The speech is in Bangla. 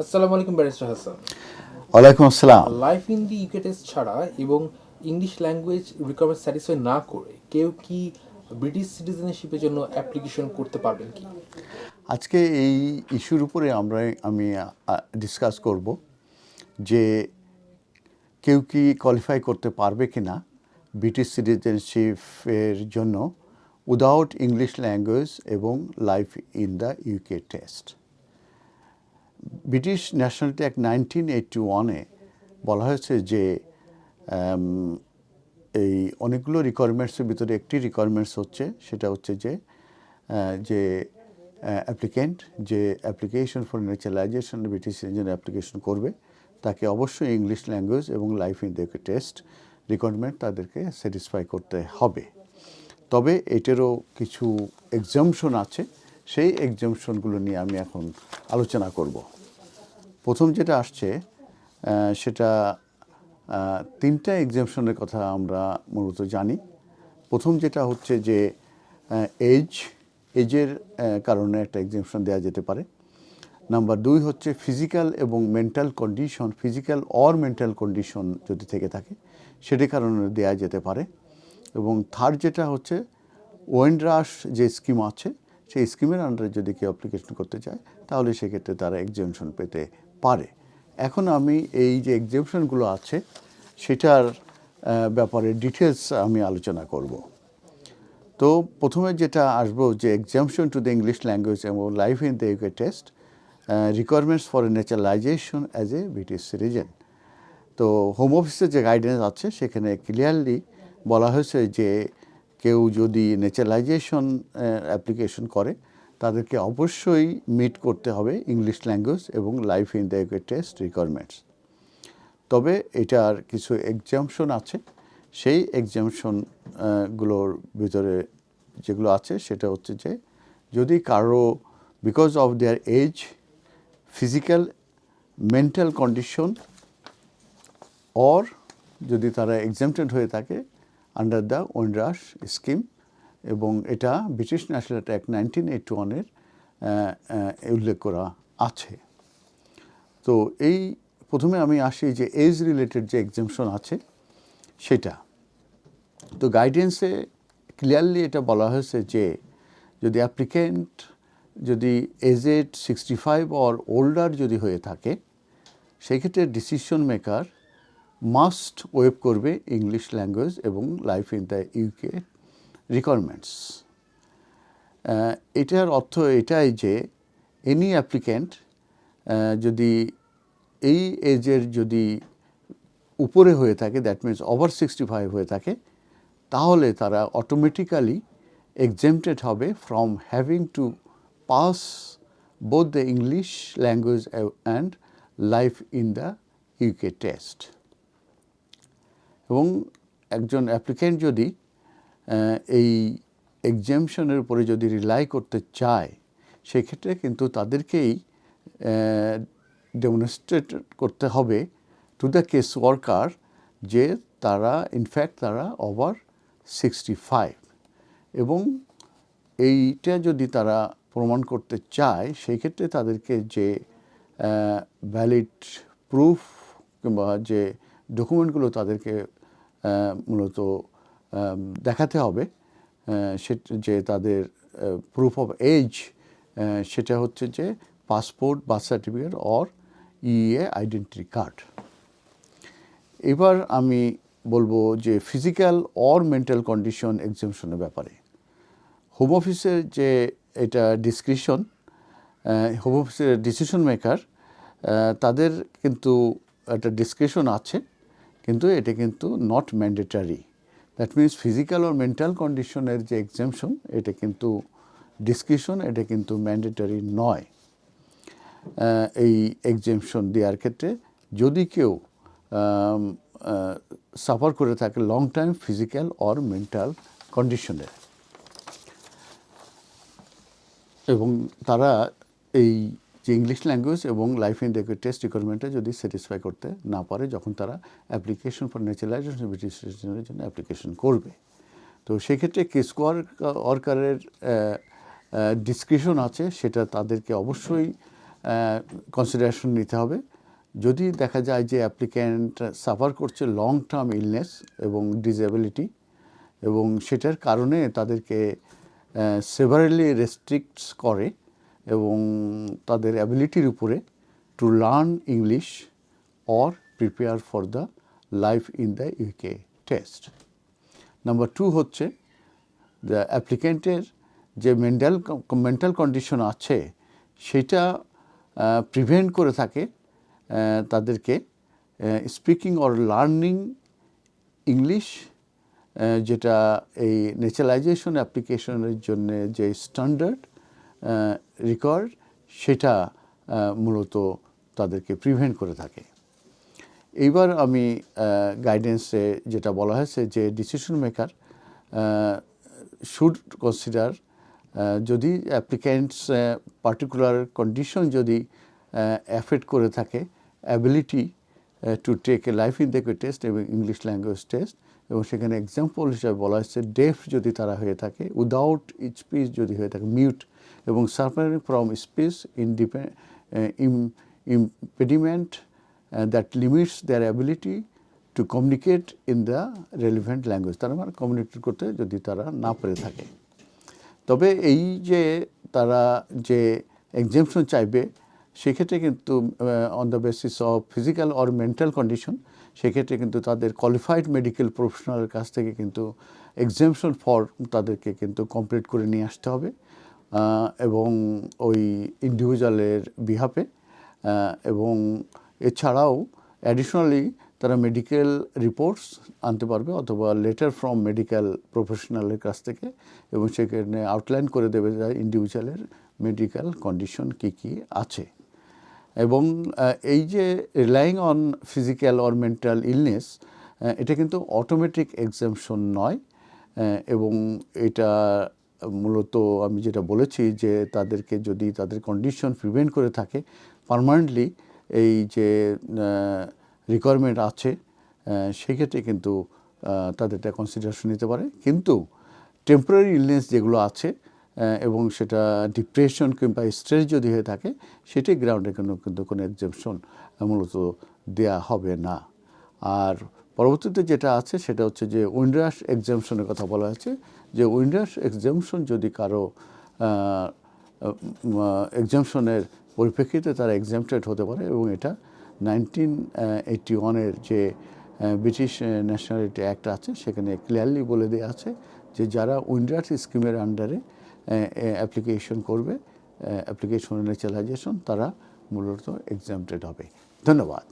আসসালামু আলাইকুম ব্যারিস্টার হাসান। ওয়ালাইকুম আসসালাম। Life in the UK test ছাড়া এবং ইংলিশ ল্যাঙ্গুয়েজ রিকোয়ারমেন্ট স্যাটিসফাই না করে কেউ কি ব্রিটিশ সিটিজেনশিপের জন্য অ্যাপ্লিকেশন করতে পারবেন কি? আজকে এই ইস্যুর উপরে আমরা আমি ডিসকাস করব যে কেউ কি কোয়ালিফাই করতে পারবে কি না ব্রিটিশ সিটিজেনশিপের জন্য উইদাউট ইংলিশ ল্যাঙ্গুয়েজ এবং life in the UK test British nationality act nineteen eighty ওয়ানে বলা হয়েছে যে এই অনেকগুলো রিকোয়ারমেন্টসের ভিতরে একটি রিকোয়ারমেন্টস হচ্ছে, সেটা হচ্ছে যে যে অ্যাপ্লিকেন্ট যে application for naturalisation British citizen application করবে, তাকে অবশ্যই ইংলিশ ল্যাঙ্গুয়েজ এবং life in the test requirement তাদেরকে স্যাটিসফাই করতে হবে। তবে এটারও কিছু এক্সামশন আছে, সেই এক্সামশনগুলো নিয়ে আমি এখন আলোচনা করব। প্রথম যেটা আসছে সেটা তিনটা এক্সামশনের কথা আমরা মূলত জানি। প্রথম যেটা হচ্ছে যে এজ এজের কারণে একটা এক্সামশন দেওয়া যেতে পারে। নাম্বার দুই হচ্ছে ফিজিক্যাল এবং mental condition physical or mental condition যদি থেকে থাকে সেটির কারণে দেওয়া যেতে পারে। এবং থার্ড যেটা হচ্ছে ওয়েন্ড্রাস যে স্কিম আছে, সেই স্কিমের আন্ডারে যদি কেউ অ্যাপ্লিকেশন করতে চায়, তাহলে সেক্ষেত্রে তারা এক্সামশন পেতে পারে। এখন আমি এই যে এক্সামশনগুলো আছে, সেটার ব্যাপারে ডিটেলস আমি আলোচনা করব। তো প্রথমে যেটা আসব যে exemption to the English language এবং life in the UK test requirements for naturalisation as a British citizen তো হোম অফিসের যে গাইডেন্স আছে, সেখানে ক্লিয়ারলি বলা হয়েছে যে কেউ যদি ন্যাচারালাইজেশন অ্যাপ্লিকেশন করে তাদেরকে অবশ্যই মিট করতে হবে ইংলিশ ল্যাঙ্গুয়েজ এবং life in the test requirements তবে এটার কিছু এক্সামশন আছে। সেই এক্সামশনগুলোর ভিতরে যেগুলো আছে, সেটা হচ্ছে যে যদি কারও because of their age physical mental condition or যদি তারা এক্সামটেড হয়ে থাকে আন্ডার দ্য ওয়েন্ড্রাস স্কিম এবং এটা British national act nineteen eight ওয়ানের উল্লেখ করা আছে। তো এই প্রথমে আমি আসি যে এজ রিলেটেড যে এক্সামশন আছে, সেটা। তো গাইডেন্সে ক্লিয়ারলি এটা বলা হয়েছে যে যদি অ্যাপ্লিকেন্ট যদি aged sixty five or older যদি হয়ে থাকে, সেক্ষেত্রে ডিসিশন মেকার মাস্ট ওয়েব করবে ইংলিশ ল্যাঙ্গুয়েজ এবং life in the UK requirements এটার অর্থ এটাই যে এনি অ্যাপ্লিক্যান্ট যদি এই এজের যদি উপরে হয়ে থাকে that means over sixty five হয়ে থাকে, তাহলে তারা অটোমেটিক্যালি এক্সেমটেড হবে from having to pass both the English language and life in the UK test এবং একজন অ্যাপ্লিক্যান্ট যদি এই এক্সামশনের উপরে যদি রিলাই করতে চায়, সেক্ষেত্রে কিন্তু তাদেরকেই ডেমনস্ট্রেট করতে হবে টু দ্য কেস ওয়ার্কার যে তারা ইনফ্যাক্ট তারা ওভার সিক্সটি ফাইভ এবং এইটা যদি তারা প্রমাণ করতে চায় সেই ক্ষেত্রে তাদেরকে যে ভ্যালিড প্রুফ কিংবা যে ডকুমেন্টগুলো তাদেরকে মূলত দেখাতে হবে সে- যে তাদের প্রুফ অফ এজ সেটা হচ্ছে যে passport birth certificate or EEA identity card এবার আমি বলব যে ফিজিক্যাল অর মেন্টাল কন্ডিশন এক্সামশনের ব্যাপারে। হোম অফিসের যে এটা ডিসক্রিপশন হোম অফিসের ডিসিশন মেকার তাদের কিন্তু একটা ডিসক্রিপশন আছে, কিন্তু এটা কিন্তু not mandatory that means physical or mental কন্ডিশনের যে এক্সামশন এটা কিন্তু ডিসক্রিপশন এটা কিন্তু ম্যান্ডেটারি নয়। এই এক্সামশন দেওয়ার ক্ষেত্রে যদি কেউ সাফার করে থাকে long time physical or mental কন্ডিশনের এবং তারা এই যে ইংলিশ ল্যাঙ্গুয়েজ এবং লাইফ ইন টেস্ট রিকোয়ারমেন্টে যদি স্যাটিসফাই করতে না পারে, যখন তারা অ্যাপ্লিকেশন ফর ন্যাচারালাইজেশন সিটিজেনের জন্য অ্যাপ্লিকেশন করবে। তো সেক্ষেত্রে কেসকোয়ার ওয়ার্কারের ডিসক্রিপশন আছে, সেটা তাদেরকে অবশ্যই কনসিডারেশন নিতে হবে। যদি দেখা যায় যে অ্যাপ্লিক্যান্ট সাফার করছে লং টার্ম ইলনেস এবং ডিসেবিলিটি এবং সেটার কারণে তাদেরকে সেভারেলি রেস্ট্রিক্টস করে এবং তাদের অ্যাবিলিটির উপরে to learn English or prepare for the life in the UK test number two হচ্ছে দ্য অ্যাপ্লিকেন্টের যে মেন্টাল মেন্টাল কন্ডিশন আছে, সেটা প্রিভেন্ট করে থাকে তাদেরকে স্পিকিং অর লার্নিং ইংলিশ যেটা এই ন্যাচারালাইজেশন অ্যাপ্লিকেশনের জন্য যে স্ট্যান্ডার্ড রেকর্ড সেটা মূলত তাদেরকে প্রিভেন্ট করে থাকে। এইবার আমি গাইডেন্সে যেটা বলা হয়েছে যে ডিসিশন মেকার শুড কনসিডার যদি অ্যাপ্লিক্যান্টস পার্টিকুলার কন্ডিশন যদি অ্যাফেক্ট করে থাকে ability to take a life in the test এবং ইংলিশ ল্যাঙ্গুয়েজ টেস্ট এবং সেখানে এক্সাম্পল হিসাবে বলা হচ্ছে ডেফ যদি তারা হয়ে থাকে উইদাউট স্পিচ যদি হয়ে থাকে মিউট এবং suffering from ইনডিপেন্ড impediment that limits their ability to communicate in the relevant language তারা মানে কমিউনিকেট করতে যদি তারা না পেরে থাকে। তবে এই যে তারা যে এক্সামশন চাইবে, সেক্ষেত্রে কিন্তু on the basis of physical or mental condition সেক্ষেত্রে কিন্তু তাদের কোয়ালিফাইড মেডিকেল প্রফেশনালের কাছ থেকে কিন্তু এক্সামশন ফর্ম তাদেরকে কিন্তু কমপ্লিট করে নিয়ে আসতে হবে। এবং ওই ইন্ডিভিজুয়ালের বিহাপে এবং এছাড়াও অ্যাডিশনালি তারা মেডিকেল রিপোর্টস আনতে পারবে অথবা লেটার ফ্রম মেডিকেল প্রফেশনালের কাছ থেকে এবং সেখানে আউটলাইন করে দেবে যায় ইন্ডিভিজুয়ালের মেডিকেল কন্ডিশন কী কী আছে। এবং এই যে relying on physical or mental illness এটা কিন্তু অটোমেটিক এক্সামশন নয় এবং এটা মূলত আমি যেটা বলেছি যে তাদেরকে যদি তাদের কন্ডিশন প্রিভেন্ট করে থাকে পারমানেন্টলি এই যে রিকোয়ারমেন্ট আছে সেক্ষেত্রে কিন্তু তাদেরটা কনসিডারেশন নিতে পারে। কিন্তু টেম্পোরারি ইলনেস যেগুলো আছে এবং সেটা ডিপ্রেশন কিংবা স্ট্রেস যদি হয়ে থাকে সেটি গ্রাউন্ডে কোনো, কিন্তু কোনো এক্সামশন মূলত দেয়া হবে না। আর পরবর্তীতে যেটা আছে, সেটা হচ্ছে যে উইন্ডাস এক্সামশনের কথা বলা হয়েছে। যে উইন্ডার্স এক্সামশন যদি কারও এক্সামশনের পরিপ্রেক্ষিতে তারা এক্সামটেড হতে পারে এবং এটা নাইনটিন এইটটি ওয়ানের যে ব্রিটিশ ন্যাশনালিটি অ্যাক্ট আছে সেখানে ক্লিয়ারলি বলে দেওয়া আছে যে যারা উইন্ডার্স স্কিমের আন্ডারে অ্যাপ্লিকেশন করবে অ্যাপ্লিকেশন ন্যাচারালাইজেশন, তারা মূলত এক্সামটেড হবে। ধন্যবাদ।